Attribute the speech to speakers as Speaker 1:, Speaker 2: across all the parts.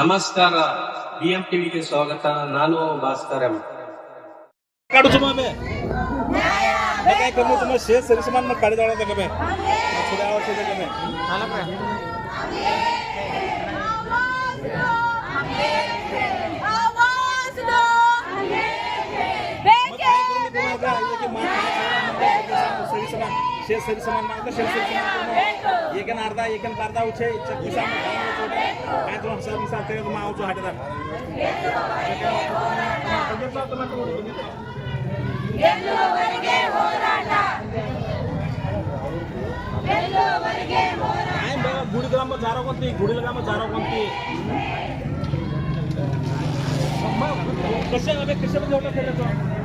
Speaker 1: ನಮಸ್ಕಾರ ಬಿಎಂ ಟಿವಿಗೆ ಸ್ವಾಗತ ನಾನು ಭಾಸ್ಕರಂ
Speaker 2: ಕಾಡು ಸುಮಾಮೆ ಮತ್ತೆ ಕಮ್ಮಿ ಸುಮ್ಮ ಶೇರ್ ಸರಿ ಸುಮಾರು ಮತ್ತೆ
Speaker 3: ಕಳೆದಾಳ ಕಮ್ಮೆ
Speaker 2: ಸುಧಾವರ್ಷದ ಕಮ್ಮೆ ಮತ್ತೆ ಮಾತಾಡ್ತಾರೆ सरी समान शेत सरी समान मागतो शेत सरी समान एकेन अर्धा एकेन पारदा उछे चकुसा काय तो हसा मिसा ते माव जो हाटदा गेलो वर्गे हो
Speaker 3: राटा गेलो वर्गे हो राटा
Speaker 2: काय बघा गुडी ग्राम जारा कोणती गुडी ग्राम जारा कोणती कशा कशा जेवण खेळतो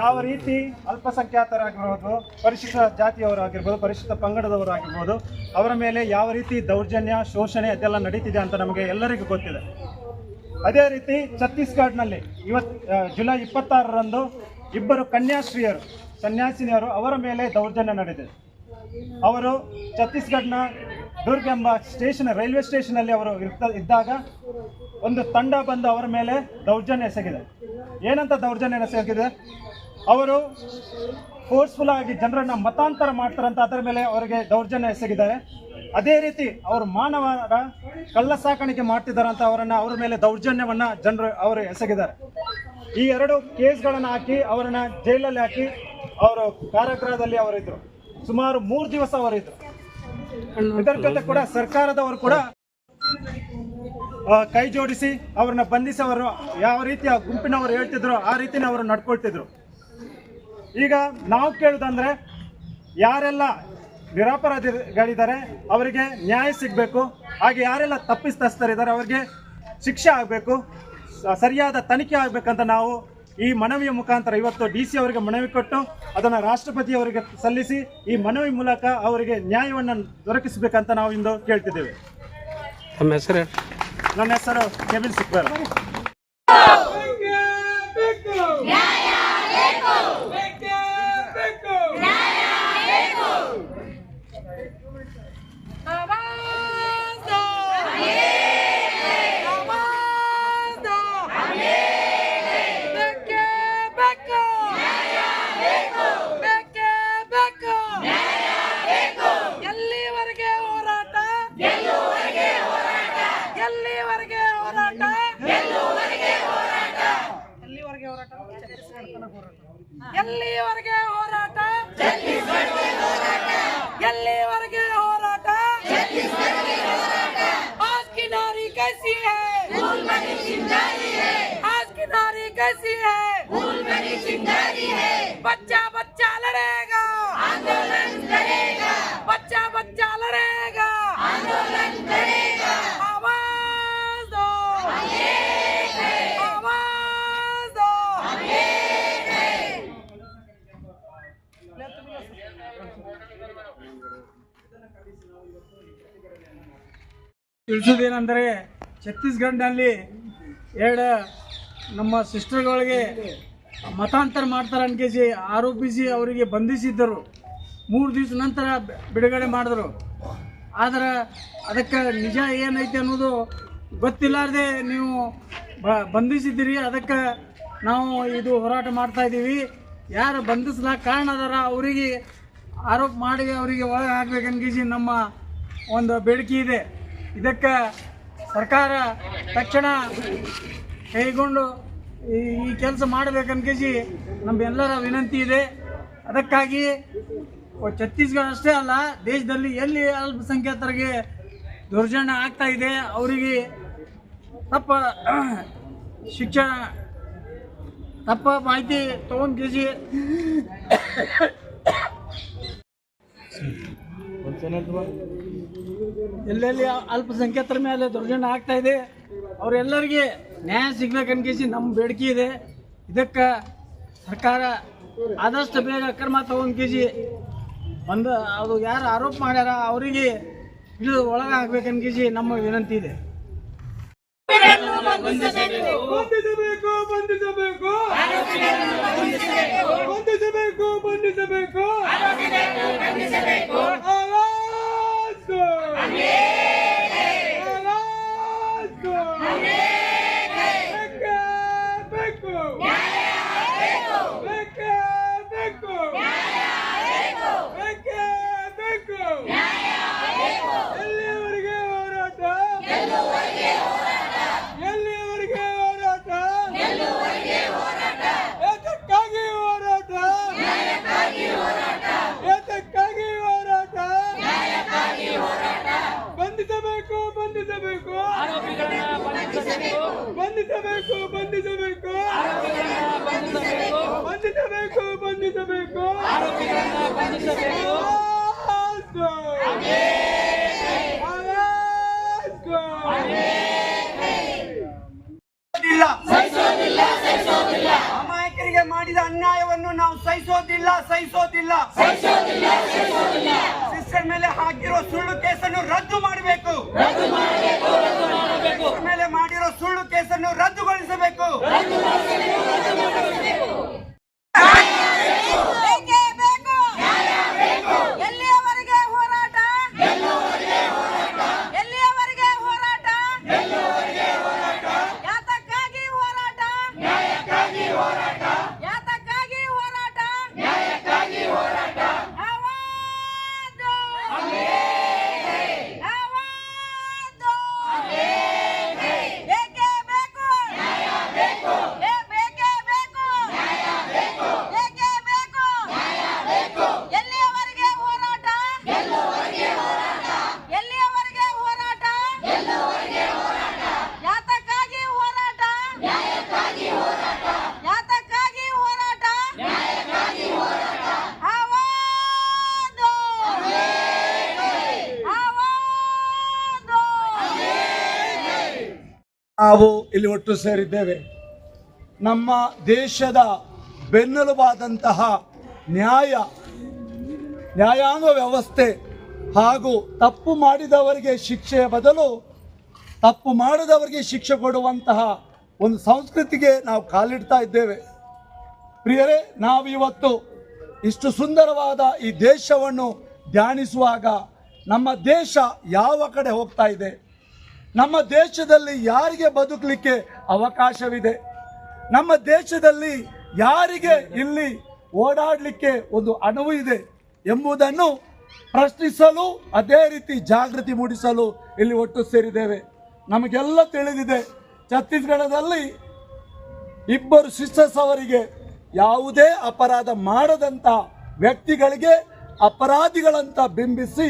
Speaker 4: ಯಾವ ರೀತಿ ಅಲ್ಪಸಂಖ್ಯಾತರಾಗಿರ್ಬೋದು ಪರಿಶಿಷ್ಟ ಜಾತಿಯವರಾಗಿರ್ಬೋದು ಪರಿಶಿಷ್ಟ ಪಂಗಡದವರು ಆಗಿರ್ಬೋದು ಅವರ ಮೇಲೆ ಯಾವ ರೀತಿ ದೌರ್ಜನ್ಯ ಶೋಷಣೆ ಅದೆಲ್ಲ ನಡೀತಿದೆ ಅಂತ ನಮಗೆ ಎಲ್ಲರಿಗೂ ಗೊತ್ತಿದೆ. ಅದೇ ರೀತಿ ಛತ್ತೀಸ್ಗಢನಲ್ಲಿ ಇವತ್ತು ಜುಲೈ ಇಪ್ಪತ್ತಾರರಂದು ಇಬ್ಬರು ಕನ್ಯಾಶ್ರೀಯರು ಸನ್ಯಾಸಿನಿಯರು ಅವರ ಮೇಲೆ ದೌರ್ಜನ್ಯ ನಡೆದಿದೆ. ಅವರು ಛತ್ತೀಸ್ಗಢನ ದುರ್ಗ್ ಎಂಬ ಸ್ಟೇಷನ್, ರೈಲ್ವೆ ಸ್ಟೇಷನಲ್ಲಿ ಅವರು ಇರ್ತ, ಇದ್ದಾಗ ಒಂದು ತಂಡ ಬಂದು ಅವರ ಮೇಲೆ ದೌರ್ಜನ್ಯ ಎಸಗಿದೆ. ಏನಂತ ದೌರ್ಜನ್ಯ ಎಸಗಿದೆ? ಅವರು ಫೋರ್ಸ್ಫುಲ್ ಆಗಿ ಜನರನ್ನ ಮತಾಂತರ ಮಾಡ್ತಾರಂತ ಅದರ ಮೇಲೆ ಅವರಿಗೆ ದೌರ್ಜನ್ಯ ಎಸಗಿದ್ದಾರೆ. ಅದೇ ರೀತಿ ಅವರು ಮಾನವರ ಕಳ್ಳ ಸಾಕಾಣಿಕೆ ಮಾಡ್ತಿದ್ದಾರಂತ ಅವರನ್ನ ಅವರ ಮೇಲೆ ದೌರ್ಜನ್ಯವನ್ನು ಜನರು ಅವರು ಎಸಗಿದ್ದಾರೆ. ಈ ಎರಡು ಕೇಸ್ಗಳನ್ನು ಹಾಕಿ ಅವರನ್ನು ಜೈಲಲ್ಲಿ ಹಾಕಿ ಅವರು ಕಾರಾಗೃಹದಲ್ಲಿ ಅವರಿದ್ರು. ಸುಮಾರು ಮೂರು ದಿವಸ ಅವರಿದ್ರು. ಇದರ ಜೊತೆ ಕೂಡ ಸರ್ಕಾರದವರು ಕೂಡ ಕೈ ಜೋಡಿಸಿ ಅವ್ರನ್ನ ಬಂಧಿಸಿ ಅವರು ಯಾವ ರೀತಿ ಆ ಗುಂಪಿನವರು ಹೇಳ್ತಿದ್ರು ಆ ರೀತಿನ ಅವರು ನಡ್ಕೊಳ್ತಿದ್ರು. ಈಗ ನಾವು ಕೇಳುದಂದ್ರೆ, ಯಾರೆಲ್ಲ ನಿರಪರಾಧಿಗಳಿದ್ದಾರೆ, ಅವರಿಗೆ ನ್ಯಾಯ ಸಿಗಬೇಕು, ಹಾಗೆ ಯಾರೆಲ್ಲ ತಪ್ಪಿಸ್ತಸ್ಥರಿದ್ದಾರೆ ಅವರಿಗೆ ಶಿಕ್ಷೆ ಆಗಬೇಕು ಸರಿಯಾದ ತನಿಖೆ ಆಗಬೇಕಂತ ನಾವು ಈ ಮನವಿಯ ಮುಖಾಂತರ ಇವತ್ತು ಡಿ ಸಿ ಅವರಿಗೆ ಮನವಿ ಕೊಟ್ಟು ಅದನ್ನು ರಾಷ್ಟ್ರಪತಿ ಅವರಿಗೆ ಸಲ್ಲಿಸಿ ಈ ಮನವಿ ಮೂಲಕ ಅವರಿಗೆ ನ್ಯಾಯವನ್ನು ದೊರಕಿಸಬೇಕಂತ ನಾವು ಇಂದು ಕೇಳ್ತಿದ್ದೇವೆ.
Speaker 1: ನಮ್ಮ ಹೆಸರು?
Speaker 4: ನನ್ನ ಹೆಸರು ಕೆವಿನ್ ಸಿಕ್ಬರ್
Speaker 3: ಎಲ್ಲಿವರೆಗೆ ಹೋರಾಟ ಎಲ್ಲಿವರೆಗೆ ಹೋರಾಟ आज की नारी कैसी है आज की नारी कैसी है बच्चा बच्चा लड़ेगा आंदोलन करेगा बच्चा बच्चा लड़ेगा
Speaker 5: ತಿಳಿಸೋದೇನೆಂದರೆ ಛತ್ತೀಸ್ಗಢನಲ್ಲಿ ಎರಡು ನಮ್ಮ ಸಿಸ್ಟರ್ಗಳಿಗೆ ಮತಾಂತರ ಮಾಡ್ತಾರೆ ಅನ್ಕೇಸಿ ಆರೋಪಿಸಿ ಅವರಿಗೆ ಬಂಧಿಸಿದ್ದರು. ಮೂರು ದಿವಸ ನಂತರ ಬಿಡುಗಡೆ ಮಾಡಿದ್ರು. ಆದ್ರೆ ಅದಕ್ಕೆ ನಿಜ ಏನೈತೆ ಅನ್ನೋದು ಗೊತ್ತಿಲ್ಲಾರ್ದೆ ನೀವು ಬ, ಬಂಧಿಸಿದ್ದೀರಿ. ಅದಕ್ಕೆ ನಾವು ಇದು ಹೋರಾಟ ಮಾಡ್ತಾ ಇದ್ದೀವಿ. ಯಾರು ಬಂಧಿಸಲ ಕಾರಣ ಅದರ ಅವರಿಗೆ ಆರೋಪ ಮಾಡಿ ಅವರಿಗೆ ಒಳಗೆ ಹಾಕ್ಬೇಕನ್ಕೇಸಿ ನಮ್ಮ ಒಂದು ಬೇಡಿಕೆ ಇದೆ. ಇದಕ್ಕೆ ಸರ್ಕಾರ ತಕ್ಷಣ ಕೈಗೊಂಡು ಈ ಈ ಕೆಲಸ ಮಾಡಬೇಕನ್ಕೇಸಿ ನಮ್ಮೆಲ್ಲರ ವಿನಂತಿ ಇದೆ. ಅದಕ್ಕಾಗಿ ಛತ್ತೀಸ್ಗಢ ಅಷ್ಟೇ ಅಲ್ಲ, ದೇಶದಲ್ಲಿ ಎಲ್ಲಿ ಅಲ್ಪಸಂಖ್ಯಾತರಿಗೆ ದೌರ್ಜನ್ಯ ಆಗ್ತಾ ಇದೆ, ಅವರಿಗೆ ತಪ್ಪ ಶಿಕ್ಷಣ ತಪ್ಪ ಮಾಹಿತಿ ತೊಗೊಂಡು ಕೇಸಿ ಎಲ್ಲೆಲ್ಲಿ ಅಲ್ಪಸಂಖ್ಯಾತರ ಮೇಲೆ ದೌರ್ಜನ್ಯ ಆಗ್ತಾ ಇದೆ, ಅವರೆಲ್ಲರಿಗೆ ನ್ಯಾಯ ಸಿಗ್ಬೇಕನ್ಕೇಸಿ ನಮ್ಮ ಬೇಡಿಕೆ ಇದೆ. ಇದಕ್ಕೆ ಸರ್ಕಾರ ಆದಷ್ಟು ಬೇಗ ಕ್ರಮ ತಗೊಂಡು ಒಂದು ಅದು ಯಾರು ಆರೋಪ ಮಾಡ್ಯಾರ ಅವರಿಗೆ ಇದು ಒಳಗೆ ಹಾಕ್ಬೇಕನ್ಕೇಸಿ ನಮ್ಮ ವಿನಂತಿ ಇದೆ.
Speaker 3: ಬಂಧಿಸಬೇಕು.
Speaker 5: ಬಂಧಿಸಬೇಕು ಬಂಧಿಸಬೇಕು.
Speaker 6: ಅಮಾಯಕರಿಗೆ ಮಾಡಿದ ಅನ್ಯಾಯವನ್ನು ನಾವು ಸಹಿಸೋದಿಲ್ಲ ಸಹಿಸೋದಿಲ್ಲ. ಸಿಸ್ಟರ್ ಮೇಲೆ ಹಾಕಿರೋ ಸುಳ್ಳು ಕೇಸನ್ನು ರದ್ದು ಮಾಡಬೇಕು. ಮೇಲೆ ಮಾಡಿರೋ ಸುಳ್ಳು ಕೇಸನ್ನು ರದ್ದುಗೊಳಿಸಬೇಕು
Speaker 7: ಬೇಕೇ ಬೇಕು ಎಲ್ಲಿಯವರೆಗೆ ಹೋರಾಟ ಎಲ್ಲಿಯವರೆಗೆ ಹೋರಾಟ ಯಾತಕ್ಕಾಗಿ ಹೋರಾಟ ಯಾತಕ್ಕಾಗಿ ಹೋರಾಟ ಆವಾಜು! ಆವಾಜು! ಬೇಕೇ ಬೇಕು ಏ ಬೇಕೇ ಬೇಕು ಬೇಕೇ ಬೇಕು ಎಲ್ಲಿಯವರೆಗೆ ಹೋರಾಟ ಎಲ್ಲಿಯವರೆಗೆ ಹೋರಾಟ ಯಾತಕ್ಕಾಗಿ ಹೋರಾಟ ಯಾತಕ್ಕಾಗಿ ಹೋರಾಟ ಆವಾಜು! ಆವಾಜು!
Speaker 8: ನಾವು ಇಲ್ಲಿ ಒಟ್ಟು ಸೇರಿದ್ದೇವೆ. ನಮ್ಮ ದೇಶದ ಬೆನ್ನೆಲುಬಾದಂತಹ ನ್ಯಾಯ, ನ್ಯಾಯಾಂಗ ವ್ಯವಸ್ಥೆ ಹಾಗೂ ತಪ್ಪು ಮಾಡಿದವರಿಗೆ ಶಿಕ್ಷೆಯ ಬದಲು ತಪ್ಪು ಮಾಡದವರಿಗೆ ಶಿಕ್ಷೆ ಕೊಡುವಂತಹ ಒಂದು ಸಂಸ್ಕೃತಿಗೆ ನಾವು ಕಾಲಿಡ್ತಾ ಇದ್ದೇವೆ. ಪ್ರಿಯರೇ ನಾವು ಇವತ್ತು ಇಷ್ಟು ಸುಂದರವಾದ ಈ ದೇಶವನ್ನು ಧ್ಯಾನಿಸುವಾಗ ನಮ್ಮ ದೇಶ ಯಾವ ಕಡೆ ಹೋಗ್ತಾ ಇದೆ? ನಮ್ಮ ದೇಶದಲ್ಲಿ ಯಾರಿಗೆ ಬದುಕಲಿಕ್ಕೆ ಅವಕಾಶವಿದೆ? ನಮ್ಮ ದೇಶದಲ್ಲಿ ಯಾರಿಗೆ ಇಲ್ಲಿ ಓಡಾಡಲಿಕ್ಕೆ ಒಂದು ಅಣುವು ಇದೆ ಎಂಬುದನ್ನು ಪ್ರಶ್ನಿಸಲು, ಅದೇ ರೀತಿ ಜಾಗೃತಿ ಮೂಡಿಸಲು ಇಲ್ಲಿ ಒಟ್ಟು ಸೇರಿದ್ದೇವೆ. ನಮಗೆಲ್ಲ ತಿಳಿದಿದೆ, ಛತ್ತೀಸ್ಗಢದಲ್ಲಿ ಇಬ್ಬರು ಸಿಸ್ಟರ್ಸ್ ಅವರಿಗೆ ಯಾವುದೇ ಅಪರಾಧ ಮಾಡದಂಥ ವ್ಯಕ್ತಿಗಳಿಗೆ ಅಪರಾಧಿಗಳಂತ ಬಿಂಬಿಸಿ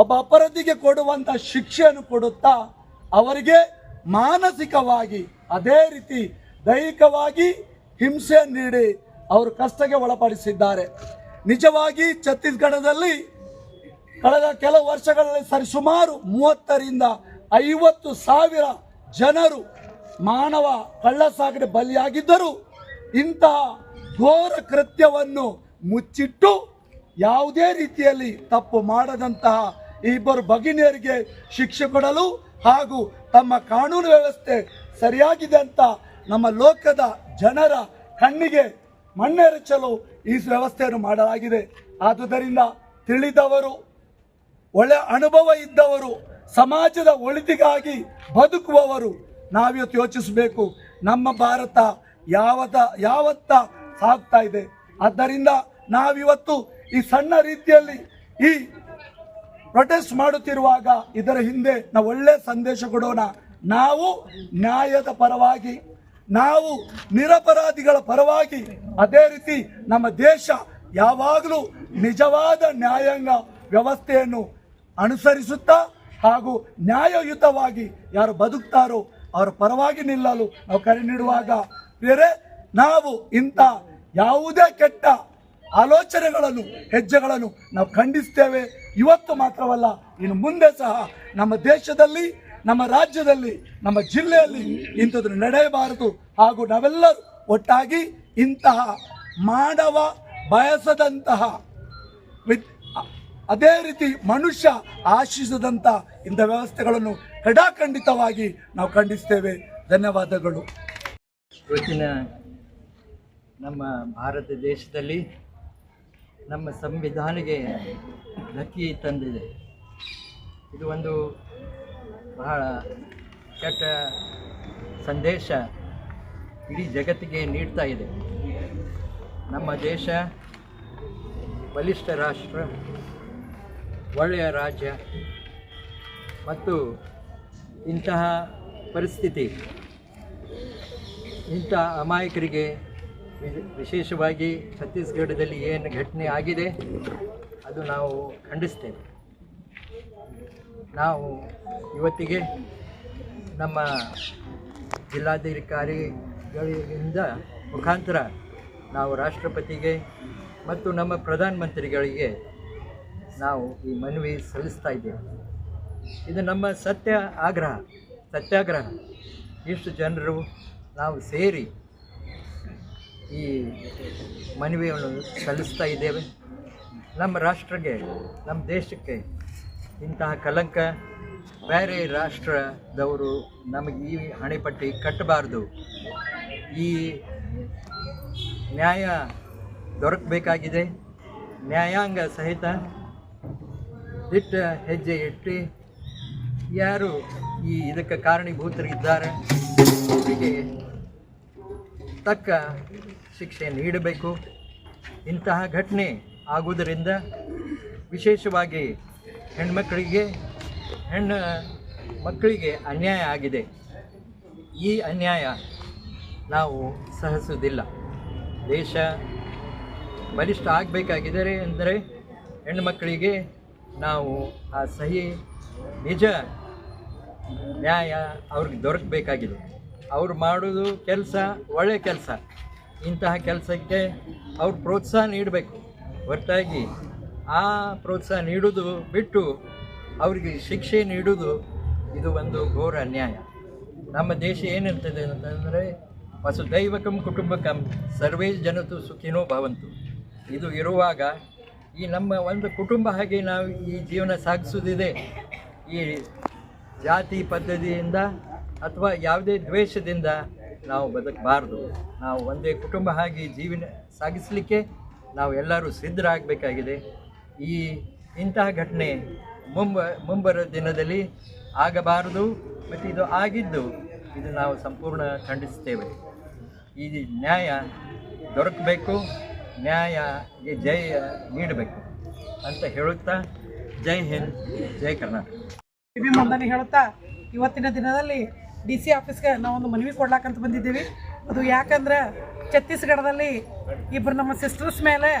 Speaker 8: ಒಬ್ಬ ಅಪರಾಧಿಗೆ ಕೊಡುವಂಥ ಶಿಕ್ಷೆಯನ್ನು ಕೊಡುತ್ತಾ ಅವರಿಗೆ ಮಾನಸಿಕವಾಗಿ ಅದೇ ರೀತಿ ದೈಹಿಕವಾಗಿ ಹಿಂಸೆ ನೀಡಿ ಅವರು ಕಷ್ಟಕ್ಕೆ ಒಳಪಡಿಸಿದ್ದಾರೆ. ನಿಜವಾಗಿ ಛತ್ತೀಸ್ಗಢದಲ್ಲಿ ಕಳೆದ ಕೆಲವು ವರ್ಷಗಳಲ್ಲಿ ಸರಿಸುಮಾರು ಮೂವತ್ತರಿಂದ ಐವತ್ತು ಸಾವಿರ ಜನರು ಮಾನವ ಕಳ್ಳಸಾಗಣೆ ಬಲಿಯಾಗಿದ್ದರು ಇಂತಹ ಘೋರ ಕೃತ್ಯವನ್ನು ಮುಚ್ಚಿಟ್ಟು ಯಾವುದೇ ರೀತಿಯಲ್ಲಿ ತಪ್ಪು ಮಾಡದಂತಹ ಈ ಇಬ್ಬರು ಭಗಿನಿಯರಿಗೆ ಶಿಕ್ಷೆ ಕೊಡಲು ಹಾಗೂ ತಮ್ಮ ಕಾನೂನು ವ್ಯವಸ್ಥೆ ಸರಿಯಾಗಿದೆ ಅಂತ ನಮ್ಮ ಲೋಕದ ಜನರ ಕಣ್ಣಿಗೆ ಮಣ್ಣೆರಚಲು ಈ ವ್ಯವಸ್ಥೆಯನ್ನು ಮಾಡಲಾಗಿದೆ. ಆದುದರಿಂದ ತಿಳಿದವರು, ಒಳ್ಳೆ ಅನುಭವ ಇದ್ದವರು, ಸಮಾಜದ ಒಳಿತಿಗಾಗಿ ಬದುಕುವವರು ನಾವಿವತ್ತು ಯೋಚಿಸಬೇಕು. ನಮ್ಮ ಭಾರತ ಯಾವತ್ತ ಯಾವತ್ತ ಸಾಗ್ತಾ ಇದೆ. ಆದ್ದರಿಂದ ನಾವಿವತ್ತು ಈ ಸಣ್ಣ ರೀತಿಯಲ್ಲಿ ಈ ಪ್ರೊಟೆಸ್ಟ್ ಮಾಡುತ್ತಿರುವಾಗ ಇದರ ಹಿಂದೆ ನಾವು ಒಳ್ಳೆ ಸಂದೇಶ ಕೊಡೋಣ. ನಾವು ನ್ಯಾಯದ ಪರವಾಗಿ, ನಾವು ನಿರಪರಾಧಿಗಳ ಪರವಾಗಿ ಅದೇ ರೀತಿ ನಮ್ಮ ದೇಶ ಯಾವಾಗಲೂ ನಿಜವಾದ ನ್ಯಾಯಾಂಗ ವ್ಯವಸ್ಥೆಯನ್ನು ಅನುಸರಿಸುತ್ತಾ ಹಾಗೂ ನ್ಯಾಯಯುತವಾಗಿ ಯಾರು ಬದುಕ್ತಾರೋ ಅವರ ಪರವಾಗಿ ನಿಲ್ಲಲು ನಾವು ಕರೆ ನೀಡುವಾಗ ಬೇರೆ ನಾವು ಇಂಥ ಯಾವುದೇ ಕೆಟ್ಟ ಆಲೋಚನೆಗಳನ್ನು, ಹೆಜ್ಜೆಗಳನ್ನು ನಾವು ಖಂಡಿಸ್ತೇವೆ. ಇವತ್ತು ಮಾತ್ರವಲ್ಲ, ಇನ್ನು ಮುಂದೆ ಸಹ ನಮ್ಮ ದೇಶದಲ್ಲಿ, ನಮ್ಮ ರಾಜ್ಯದಲ್ಲಿ, ನಮ್ಮ ಜಿಲ್ಲೆಯಲ್ಲಿ ಇಂಥದ್ದು ನಡೆಯಬಾರದು. ಹಾಗೂ ನಾವೆಲ್ಲರೂ ಒಟ್ಟಾಗಿ ಇಂತಹ ಮಾನವ ಬಯಸದಂತಹ ಅದೇ ರೀತಿ ಮನುಷ್ಯ ಆಶಿಸದಂಥ ಇಂಥ ವ್ಯವಸ್ಥೆಗಳನ್ನು ಕಡಾಖಂಡಿತವಾಗಿ ನಾವು ಖಂಡಿಸ್ತೇವೆ. ಧನ್ಯವಾದಗಳು.
Speaker 9: ಇವತ್ತಿನ ನಮ್ಮ ಭಾರತ ದೇಶದಲ್ಲಿ ನಮ್ಮ ಸಂವಿಧಾನಿಗೆ ಧಕ್ಕಿ ತಂದಿದೆ. ಇದು ಒಂದು ಬಹಳ ಕೆಟ್ಟ ಸಂದೇಶ ಇಡೀ ಜಗತ್ತಿಗೆ ನೀಡ್ತಾ ಇದೆ. ನಮ್ಮ ದೇಶ ಬಲಿಷ್ಠ ರಾಷ್ಟ್ರ, ಒಳ್ಳೆಯ ರಾಜ್ಯ ಮತ್ತು ಇಂತಹ ಪರಿಸ್ಥಿತಿ ಇಂಥ ಅಮಾಯಕರಿಗೆ ವಿಶೇಷವಾಗಿ ಛತ್ತೀಸ್ಗಢದಲ್ಲಿ ಏನು ಘಟನೆ ಆಗಿದೆ, ಅದು ನಾವು ಖಂಡಿಸ್ತೇವೆ. ನಾವು ಇವತ್ತಿಗೆ ನಮ್ಮ ಜಿಲ್ಲಾಧಿಕಾರಿಗಳಿಂದ ಮುಖಾಂತರ ನಾವು ರಾಷ್ಟ್ರಪತಿಗೆ ಮತ್ತು ನಮ್ಮ ಪ್ರಧಾನಮಂತ್ರಿಗಳಿಗೆ ನಾವು ಈ ಮನವಿ ಸಲ್ಲಿಸ್ತಾ ಇದ್ದೇವೆ. ಇದು ನಮ್ಮ ಸತ್ಯ ಆಗ್ರಹ ಸತ್ಯಾಗ್ರಹ. ಇಷ್ಟು ಜನರು ನಾವು ಸೇರಿ ಈ ಮನವಿಯನ್ನು ಸಲ್ಲಿಸ್ತಾ ಇದ್ದೇವೆ. ನಮ್ಮ ರಾಷ್ಟ್ರಕ್ಕೆ, ನಮ್ಮ ದೇಶಕ್ಕೆ ಇಂತಹ ಕಲಂಕ. ಬೇರೆ ರಾಷ್ಟ್ರದವರು ನಮಗೆ ಈ ಹಣೆಪಟ್ಟಿ ಕಟ್ಟಬಾರ್ದು. ಈ ನ್ಯಾಯ ದೊರಕಬೇಕಾಗಿದೆ. ನ್ಯಾಯಾಂಗ ಸಹಿತ ದಿಟ್ಟ ಹೆಜ್ಜೆ ಇಟ್ಟು ಯಾರು ಈ ಇದಕ್ಕೆ ಕಾರಣೀಭೂತರಿದ್ದಾರೆ? ಅವರಿಗೆ ತಕ್ಕ ಶಿಕ್ಷೆ ನೀಡಬೇಕು. ಇಂತಹ ಘಟನೆ ಆಗುವುದರಿಂದ ವಿಶೇಷವಾಗಿ ಹೆಣ್ಮಕ್ಕಳಿಗೆ ಹೆಣ್ಣು ಮಕ್ಕಳಿಗೆ ಅನ್ಯಾಯ ಆಗಿದೆ. ಈ ಅನ್ಯಾಯ ನಾವು ಸಹಿಸುವುದಿಲ್ಲ. ದೇಶ ಬಲಿಷ್ಠ ಆಗಬೇಕಾಗಿದ್ದರೆ ಅಂದರೆ ಹೆಣ್ಣುಮಕ್ಕಳಿಗೆ ನಾವು ಆ ಸಹಿ, ನಿಜ ನ್ಯಾಯ ಅವ್ರಿಗೆ ದೊರಕಬೇಕಾಗಿದೆ. ಅವ್ರು ಮಾಡೋದು ಕೆಲಸ ಒಳ್ಳೆಯ ಕೆಲಸ. ಇಂತಹ ಕೆಲಸಕ್ಕೆ ಅವ್ರು ಪ್ರೋತ್ಸಾಹ ನೀಡಬೇಕು. ಹೊರತಾಗಿ ಆ ಪ್ರೋತ್ಸಾಹ ನೀಡೋದು ಬಿಟ್ಟು ಅವರಿಗೆ ಶಿಕ್ಷೆ ನೀಡುವುದು ಇದು ಒಂದು ಘೋರ ಅನ್ಯಾಯ. ನಮ್ಮ ದೇಶ ಏನಿರ್ತದೆ ಅಂತಂದರೆ ವಸುದೈವಕಂ ಕುಟುಂಬಕಂ ಸರ್ವೇ ಜನತು ಸುಖಿನೋ ಭವಂತು. ಇದು ಇರುವಾಗ ಈ ನಮ್ಮ ಒಂದು ಕುಟುಂಬ ಹಾಗೆ ನಾವು ಈ ಜೀವನ ಸಾಗಿಸೋದಿದೆ ಈ ಜಾತಿ ಪದ್ಧತಿಯಿಂದ ಅಥವಾ ಯಾವುದೇ ದ್ವೇಷದಿಂದ ನಾವು ಬದುಕಬಾರ್ದು. ನಾವು ಒಂದೇ ಕುಟುಂಬ ಆಗಿ ಜೀವನ ಸಾಗಿಸಲಿಕ್ಕೆ ನಾವು ಎಲ್ಲರೂ ಸಿದ್ಧರಾಗಬೇಕಾಗಿದೆ. ಈ ಇಂತಹ ಘಟನೆ ಮುಂಬ, ಮುಂಬರುವ ದಿನದಲ್ಲಿ ಆಗಬಾರದು, ಮತ್ತು ಇದು ಆಗಿದ್ದು ಇದು ನಾವು ಸಂಪೂರ್ಣ ಖಂಡಿಸ್ತೇವೆ ಈ ನ್ಯಾಯ ದೊರಕಬೇಕು, ನ್ಯಾಯಗೆ ಜಯ ನೀಡಬೇಕು ಅಂತ ಹೇಳುತ್ತಾ ಜೈ ಹಿಂದ್, ಜೈ ಕರ್ನಾಟಕ.
Speaker 3: ಹೇಳುತ್ತಾ, ಇವತ್ತಿನ ದಿನದಲ್ಲಿ ಡಿ ಸಿ ಆಫೀಸ್ಗೆ ನಾವೊಂದು ಮನವಿ ಕೊಡ್ಲಾಕಂತ ಬಂದಿದ್ದೀವಿ. ಅದು ಯಾಕಂದ್ರೆ ಛತ್ತೀಸ್ಗಢದಲ್ಲಿ ಇಬ್ಬರು ನಮ್ಮ ಸಿಸ್ಟರ್ಸ್ ಮೇಲೆ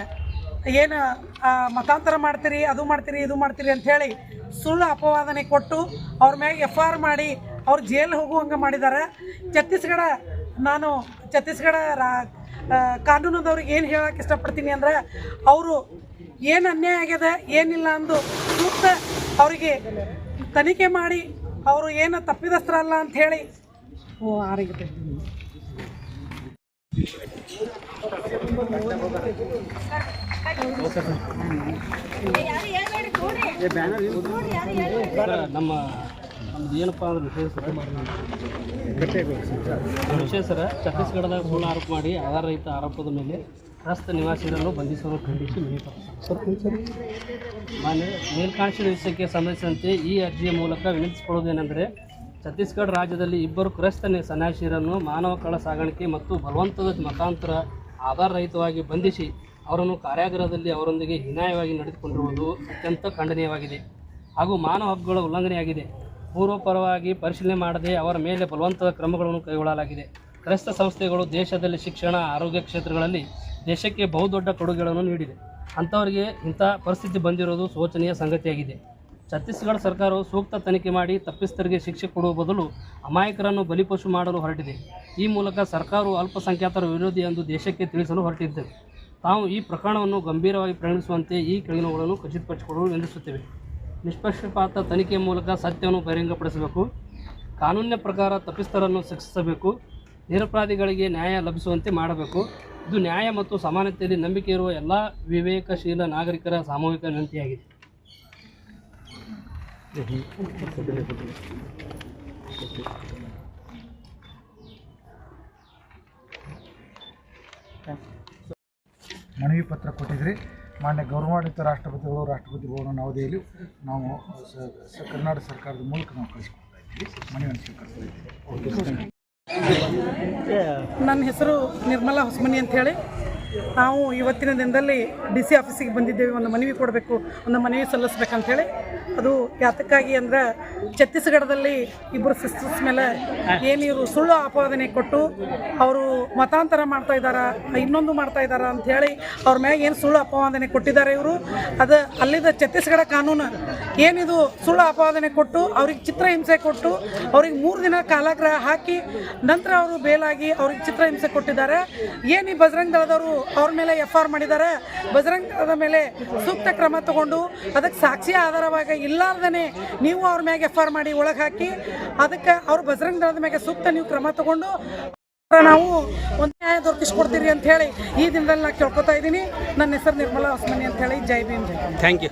Speaker 3: ಏನು ಮತಾಂತರ ಮಾಡ್ತೀರಿ, ಅದು ಮಾಡ್ತೀರಿ, ಇದು ಮಾಡ್ತೀರಿ ಅಂಥೇಳಿ ಸುಳ್ಳು ಅಪವಾದನೆ ಕೊಟ್ಟು ಅವ್ರ ಮ್ಯಾಗ ಎಫ್ ಆರ್ ಮಾಡಿ ಅವ್ರು ಜೈಲ್ ಹೋಗುವಂಗೆ ಮಾಡಿದ್ದಾರೆ ಛತ್ತೀಸ್ಗಢ, ನಾನು ಛತ್ತೀಸ್ಗಢ ರಾ ಕಾನೂನದವ್ರಿಗೆ ಏನು ಹೇಳಕ್ಕೆ ಇಷ್ಟಪಡ್ತೀನಿ ಅಂದ್ರೆ ಅವರು ಏನು ಅನ್ಯಾಯ ಆಗ್ಯದ, ಏನಿಲ್ಲ ಅಂದು ಸೂಕ್ತ ಅವರಿಗೆ ತನಿಖೆ ಮಾಡಿ ಅವರು ಏನು ತಪ್ಪಿದಸ್ತ್ರಲ್ಲ ಅಂತ ಹೇಳಿ. ಓ ಆರಿಗೆ
Speaker 1: ನಮ್ಮ ನಮ್ದು ಏನಪ್ಪ ಅಂದ್ರೆ ವಿಷಯ ಸರ. ಛತ್ತೀಸ್ಗಢದಾಗ ಮೂಲ ಆರೋಪ ಮಾಡಿ ಆಧಾರ ರಹಿತ ಆರೋಪದ ಮೇಲೆ ರಸ್ತ ನಿವಾಸಿಗಳನ್ನು ಬಂಧಿಸಲು ಖಂಡಿಸಿ ಮಾನ್ಯ ಮೇಲ್ಕಾಣಿಸಿದ ವಿಷಯಕ್ಕೆ ಸಂಬಂಧಿಸಿದಂತೆ ಈ ಅರ್ಜಿಯ ಮೂಲಕ ವಿನಂತಿಸಿಕೊಳ್ಳುವುದೇನೆಂದರೆ ಛತ್ತೀಸ್ಗಢ ರಾಜ್ಯದಲ್ಲಿ ಇಬ್ಬರು ಕ್ರೈಸ್ತ ಸನ್ಯಾಸಿಯರನ್ನು ಮಾನವ ಕಳ ಸಾಗಾಣಿಕೆ ಮತ್ತು ಬಲವಂತದ ಮತಾಂತರ ಆಧಾರರಹಿತವಾಗಿ ಬಂಧಿಸಿ ಅವರನ್ನು ಕಾರ್ಯಾಗಾರದಲ್ಲಿ ಅವರೊಂದಿಗೆ ಹೀನಾಯವಾಗಿ ನಡೆದುಕೊಂಡಿರುವುದು ಅತ್ಯಂತ ಖಂಡನೀಯವಾಗಿದೆ. ಹಾಗೂ ಮಾನವ ಹಕ್ಕುಗಳ ಉಲ್ಲಂಘನೆಯಾಗಿದೆ. ಪೂರ್ವಪರವಾಗಿ ಪರಿಶೀಲನೆ ಮಾಡದೆ ಅವರ ಮೇಲೆ ಬಲವಂತದ ಕ್ರಮಗಳನ್ನು ಕೈಗೊಳ್ಳಲಾಗಿದೆ. ಕ್ರೈಸ್ತ ಸಂಸ್ಥೆಗಳು ದೇಶದಲ್ಲಿ ಶಿಕ್ಷಣ ಆರೋಗ್ಯ ಕ್ಷೇತ್ರಗಳಲ್ಲಿ ದೇಶಕ್ಕೆ ಬಹುದೊಡ್ಡ ಕೊಡುಗೆಗಳನ್ನು ನೀಡಿದೆ. ಅಂಥವರಿಗೆ ಇಂಥ ಪರಿಸ್ಥಿತಿ ಬಂದಿರೋದು ಶೋಚನೀಯ ಸಂಗತಿಯಾಗಿದೆ. ಛತ್ತೀಸ್ಗಢ ಸರ್ಕಾರವು ಸೂಕ್ತ ತನಿಖೆ ಮಾಡಿ ತಪ್ಪಿಸ್ಥರಿಗೆ ಶಿಕ್ಷೆ ಕೊಡುವ ಬದಲು ಅಮಾಯಕರನ್ನು ಬಲಿಪಶು ಮಾಡಲು ಹೊರಟಿದೆ. ಈ ಮೂಲಕ ಸರ್ಕಾರವು ಅಲ್ಪಸಂಖ್ಯಾತರ ವಿರೋಧಿ ಎಂದು ದೇಶಕ್ಕೆ ತಿಳಿಸಲು ಹೊರಟಿದ್ದೇವೆ. ತಾವು ಈ ಪ್ರಕರಣವನ್ನು ಗಂಭೀರವಾಗಿ ಪರಿಗಣಿಸುವಂತೆ ಈ ಕೆಳಗಿನವುಗಳನ್ನು ಖಚಿತಪಡಿಸಿಕೊಳ್ಳಲು ನಿಲ್ಲಿಸುತ್ತೇವೆ ನಿಷ್ಪಕ್ಷಪಾತ ತನಿಖೆ ಮೂಲಕ ಸತ್ಯವನ್ನು ಬಹಿರಂಗಪಡಿಸಬೇಕು. ಕಾನೂನಿನ ಪ್ರಕಾರ ತಪ್ಪಿಸ್ಥರನ್ನು ಶಿಕ್ಷಿಸಬೇಕು. ನಿರಪರಾಧಿಗಳಿಗೆ ನ್ಯಾಯ ಲಭಿಸುವಂತೆ ಮಾಡಬೇಕು. ಇದು ನ್ಯಾಯ ಮತ್ತು ಸಮಾನತೆಯಲ್ಲಿ ನಂಬಿಕೆ ಇರುವ ಎಲ್ಲ ವಿವೇಕಶೀಲ ನಾಗರಿಕರ ಸಾಮೂಹಿಕ ವಿನಂತಿಯಾಗಿದೆ.
Speaker 8: ಮನವಿ ಪತ್ರ ಕೊಟ್ಟಿದ್ರಿ ಮಾನ್ಯ ಗೌರವಾನ್ವಿತ ರಾಷ್ಟ್ರಪತಿಗಳು, ರಾಷ್ಟ್ರಪತಿ ಭವನ ನವದೆಹಲಿ ನಾವು ಕರ್ನಾಟಕ ಸರ್ಕಾರದ ಮೂಲಕ ನಾವು ಕಳಿಸ್ಕೊಡ್ತಾ ಇದ್ದೀವಿ. ಮನವಿಯನ್ನು ಸ್ವೀಕರಿಸ್ತಾ ಇದ್ದೀವಿ.
Speaker 3: ನನ್ನ ಹೆಸರು ನಿರ್ಮಲಾ ಹೊಸಮನಿ ಅಂತ ಹೇಳಿ. ನಾವು ಇವತ್ತಿನ ದಿನದಲ್ಲಿ ಡಿ ಸಿ ಆಫೀಸಿಗೆ ಬಂದಿದ್ದೇವೆ. ಒಂದು ಮನವಿ ಕೊಡಬೇಕು, ಒಂದು ಮನವಿ ಸಲ್ಲಿಸ್ಬೇಕಂತ ಹೇಳಿ. ಅದು ಯಾತಕ್ಕಾಗಿ ಅಂದ್ರೆ ಛತ್ತೀಸ್ಗಢದಲ್ಲಿ ಇಬ್ಬರು ಸಿಸ್ಟರ್ಸ್ ಮೇಲೆ ಏನಿರು ಸುಳ್ಳು ಆಪಾದನೆ ಕೊಟ್ಟು ಅವರು ಮತಾಂತರ ಮಾಡ್ತಾ ಇನ್ನೊಂದು ಮಾಡ್ತಾ ಇದ್ದಾರ ಅಂತ ಹೇಳಿ ಅವ್ರ ಮ್ಯಾಗ ಏನು ಸುಳ್ಳು ಅಪವಾದನೆ ಕೊಟ್ಟಿದ್ದಾರೆ ಇವರು. ಅದು ಅಲ್ಲಿದ್ದ ಛತ್ತೀಸ್ಗಢ ಕಾನೂನು ಏನಿದು ಸುಳ್ಳು ಅಪವಾದನೆ ಕೊಟ್ಟು ಅವ್ರಿಗೆ ಚಿತ್ರಹಿಂಸೆ ಕೊಟ್ಟು ಅವ್ರಿಗೆ ಮೂರು ದಿನ ಕಾಲಾಗ್ರಹ ಹಾಕಿ ನಂತರ ಅವರು ಬೇಲಾಗಿ ಅವ್ರಿಗೆ ಚಿತ್ರಹಿಂಸೆ ಕೊಟ್ಟಿದ್ದಾರೆ. ಏನು ಈ ಬಜರಂಗ್ ದಳದವರು ಅವ್ರ ಮೇಲೆ ಎಫ್ ಆರ್ ಮಾಡಿದ್ದಾರೆ? ಬಜರಂಗ್ ದಳದ ಮೇಲೆ ಸೂಕ್ತ ಕ್ರಮ ತಗೊಂಡು ಅದಕ್ಕೆ ಸಾಕ್ಷಿ ಆಧಾರವಾಗಿ ಇಲ್ಲಾರ್ದೇ ನೀವು ಅವ್ರ ಮ್ಯಾಗೆ ಎಫ್ ಆರ್ ಮಾಡಿ ಒಳಗೆ ಹಾಕಿ ಅದಕ್ಕೆ ಅವ್ರು ಬಜರಂಗ್ ದಳದ ಮ್ಯಾಗೆ ಸೂಕ್ತ ನೀವು ಕ್ರಮ ತಗೊಂಡು ನಾವು ಒಂದು ನ್ಯಾಯ ದೊರಕಿಸ್ಕೊಡ್ತೀರಿ ಅಂತ ಹೇಳಿ ಈ ದಿನದಲ್ಲಿ ನಾ ಕೇಳ್ಕೊತಾ ಇದ್ದೀನಿ. ನನ್ನ ಹೆಸರು ನಿರ್ಮಲಾ ಹೊಸಮನಿ ಅಂತ ಹೇಳಿ. ಜೈ ಭೀಮ್
Speaker 10: ಥ್ಯಾಂಕ್ ಯು